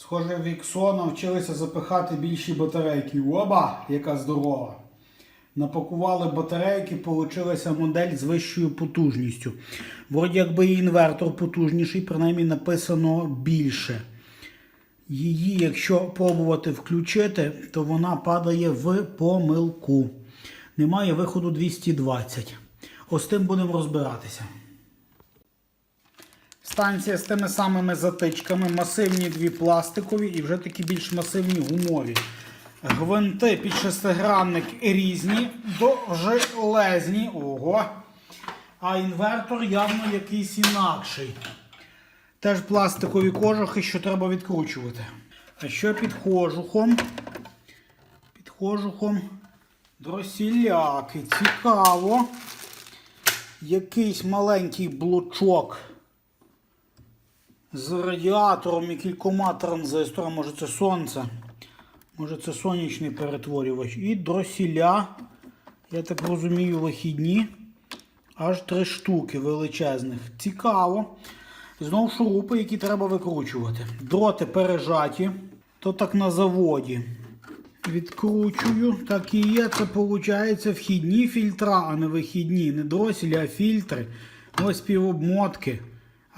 Схоже, в Іксо навчилися запихати більші батарейки. Оба, яка здорова. Напакували батарейки, получилася модель з вищою потужністю. Вроді якби і інвертор потужніший, принаймні написано більше. Її, якщо пробувати включити, то вона падає в помилку. Немає виходу 220. Ось тим будемо розбиратися. Станція з тими самими затичками, масивні дві пластикові і вже такі більш масивні гумові. Гвинти під шестигранник різні, довжелезні. Ого. А інвертор явно якийсь інакший. Теж пластикові кожухи, що треба відкручувати. А що під кожухом? Під кожухом дросіляки. Цікаво. Якийсь маленький блочок з радіатором і кількома транзисторами. Може це сонце. Може це сонячний перетворювач. І дросіля, я так розумію, вихідні. Аж три штуки величезних. Цікаво. Знову шурупи, які треба викручувати. Дроти пережаті, то так на заводі. Відкручую. Так і є. Це виходить вхідні фільтра, а не вихідні. Не дроселі, а фільтри. Ось півобмотки.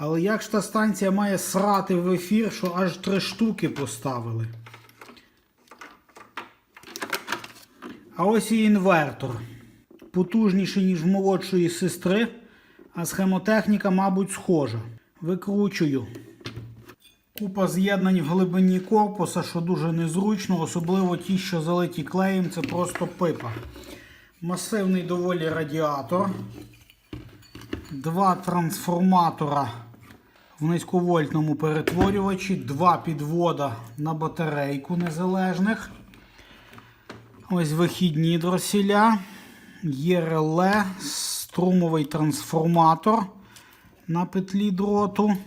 Але як ж та станція має срати в ефір, що аж три штуки поставили. А ось і інвертор. Потужніший, ніж молодшої сестри, а схемотехніка, мабуть, схожа. Викручую. Купа з'єднань в глибині корпуса, що дуже незручно, особливо ті, що залиті клеєм, це просто пипа. Масивний доволі радіатор. Два трансформатора в низьковольтному перетворювачі, два підвода на батарейку незалежних. Ось вихідні дросіля, є реле, струмовий трансформатор на петлі дроту.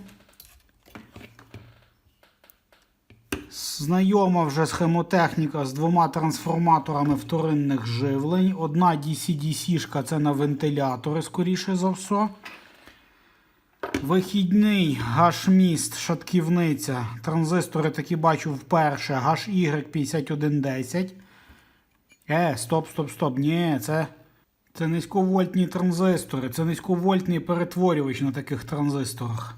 Знайома вже схемотехніка з двома трансформаторами вторинних живлень. Одна DC-DC це на вентилятори, скоріше за все. Вихідний гашміст, шатківниця. Транзистори такі бачу вперше. HY5110. Е, стоп, стоп, стоп. Ні, це, це низьковольтні транзистори. Це низьковольтний перетворювач на таких транзисторах.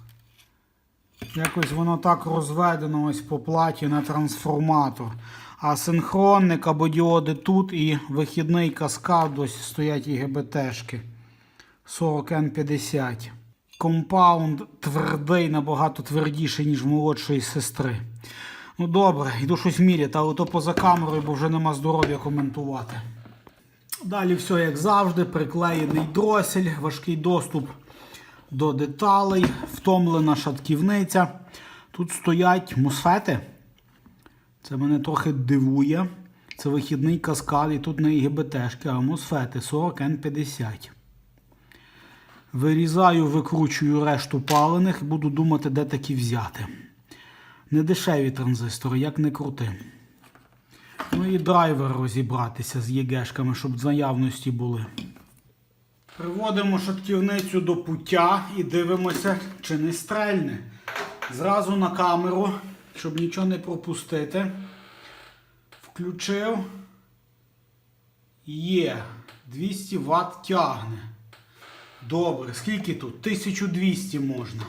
Якось воно так розведено ось по платі на трансформатор. А синхронник або діоди тут і вихідний каскад ось стоять і ГБТшки. 40N50. Компаунд твердий, набагато твердіший, ніж молодшої сестри. Ну добре, йду щось міряти, але то поза камерою, бо вже нема здоров'я коментувати. Далі все як завжди, приклеєний дросель, важкий доступ до деталей, втомлена шатківниця. Тут стоять мосфети. Це мене трохи дивує. Це вихідний каскад і тут не ІГБТшки, а мосфети 40N50. Вирізаю, викручую решту палених буду думати, де такі взяти. Недешеві транзистори, як не крути. Ну і драйвер розібратися з ЄГшками, щоб в наявності були. Приводимо шатківницю до пуття і дивимося, чи не стрельне. Зразу на камеру, щоб нічого не пропустити. Включив. Є. 200 Вт тягне. Добре, скільки тут? 1200 можна.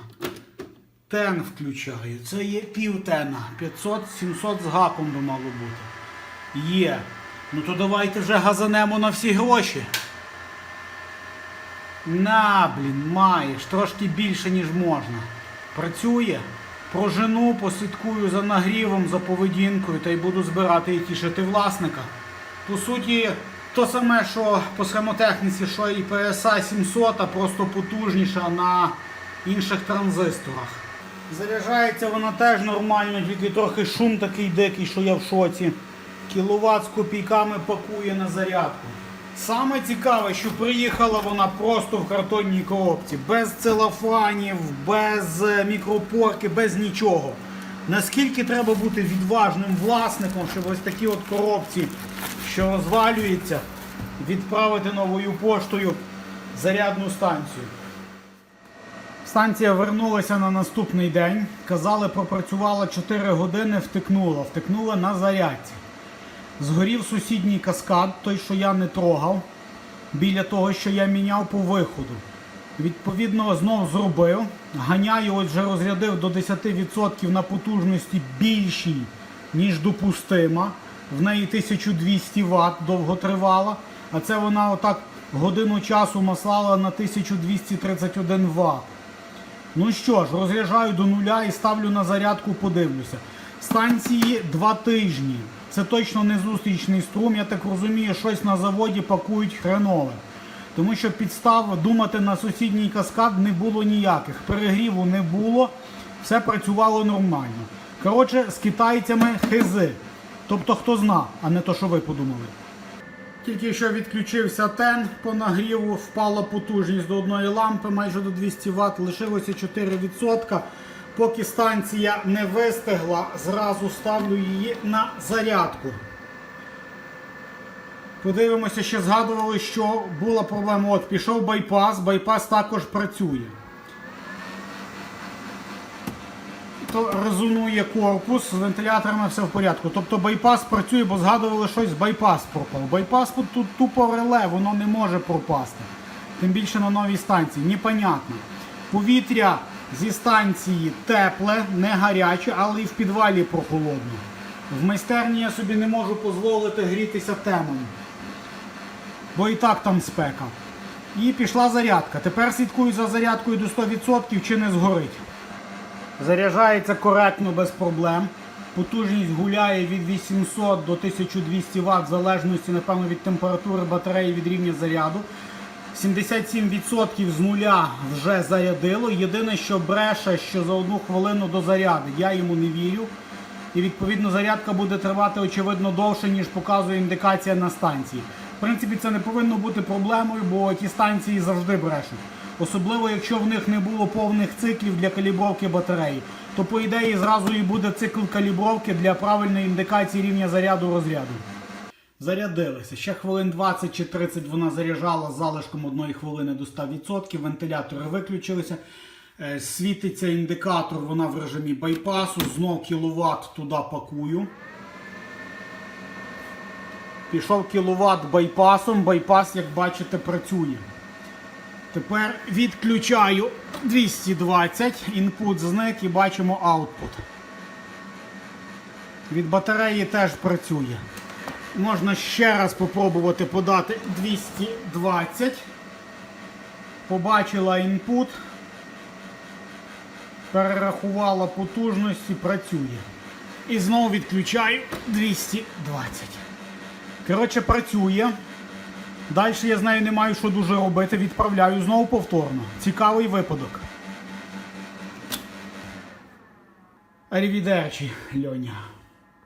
Тен включаю. Це є пів тена. 500-700 з гаком би мало бути. Є. Ну то давайте вже газанемо на всі гроші. На, блін, маєш, трошки більше, ніж можна. Працює. Прожену, послідкую за нагрівом, за поведінкою та й буду збирати і тішити власника. По суті, то саме, що по схемотехніці, що і PSA 700, просто потужніша на інших транзисторах. Заряджається вона теж нормально, тільки трохи шум такий дикий, що я в шоці. Кіловат з копійками пакує на зарядку. Саме цікаве, що приїхала вона просто в картонній коробці, без целофанів, без е, мікропорки, без нічого. Наскільки треба бути відважним власником, щоб ось такі от коробці, що розвалюються, відправити новою поштою зарядну станцію. Станція вернулася на наступний день. Казали, пропрацювала 4 години, втикнула. Втикнула на зарядці. Згорів сусідній каскад, той, що я не трогав, біля того, що я міняв по виходу. Відповідно, знов зробив. Ганяю, ось вже розрядив до 10% на потужності більшій, ніж допустима. В неї 1200 Вт довготривала. А це вона отак годину часу маслала на 1231 Вт. Ну що ж, розряджаю до нуля і ставлю на зарядку, подивлюся. Станції два тижні. Це точно не зустрічний струм. Я так розумію, щось на заводі пакують хренове. Тому що підстав думати на сусідній каскад не було ніяких. Перегріву не було, все працювало нормально. Коротше, з китайцями хизи. Тобто хто зна, а не то, що ви подумали. Тільки що відключився тен по нагріву, впала потужність до одної лампи майже до 200 Вт, лишилося 4%. Поки станція не вистигла, зразу ставлю її на зарядку. Подивимося, ще згадували, що була проблема. От пішов байпас, байпас також працює. Резонує корпус, з вентиляторами все в порядку. Тобто байпас працює, бо згадували щось, байпас пропав. Байпас тут тупо реле, воно не може пропасти. Тим більше на новій станції. Непонятно. Повітря зі станції тепле, не гаряче, але і в підвалі прохолодно. В майстерні я собі не можу дозволити грітися темою. Бо і так там спека. І пішла зарядка. Тепер слідкую за зарядкою до 100% чи не згорить. Заряджається коректно без проблем. Потужність гуляє від 800 до 1200 Вт, в залежності, напевно, від температури батареї від рівня заряду. 77% з нуля вже зарядило. Єдине, що бреше, що за одну хвилину до заряди. Я йому не вірю. І відповідно зарядка буде тривати, очевидно, довше, ніж показує індикація на станції. В принципі, це не повинно бути проблемою, бо ті станції завжди брешуть. Особливо, якщо в них не було повних циклів для калібровки батареї, то по ідеї зразу і буде цикл калібровки для правильної індикації рівня заряду розряду. Зарядилися. Ще хвилин 20 чи 30 вона заряджала з залишком одної хвилини до 100%. Вентилятори виключилися. Е, Світиться індикатор, вона в режимі байпасу. Знов кіловат туди пакую. Пішов кіловат байпасом. Байпас, як бачите, працює. Тепер відключаю 220, інпут зник і бачимо аутпут. Від батареї теж працює. Можна ще раз спробувати подати 220. Побачила інпут. Перерахувала потужності, працює. І знову відключаю 220. Коротше, працює. Далі я з нею не маю що дуже робити. Відправляю знову повторно. Цікавий випадок. Арівідерчі, Льоня.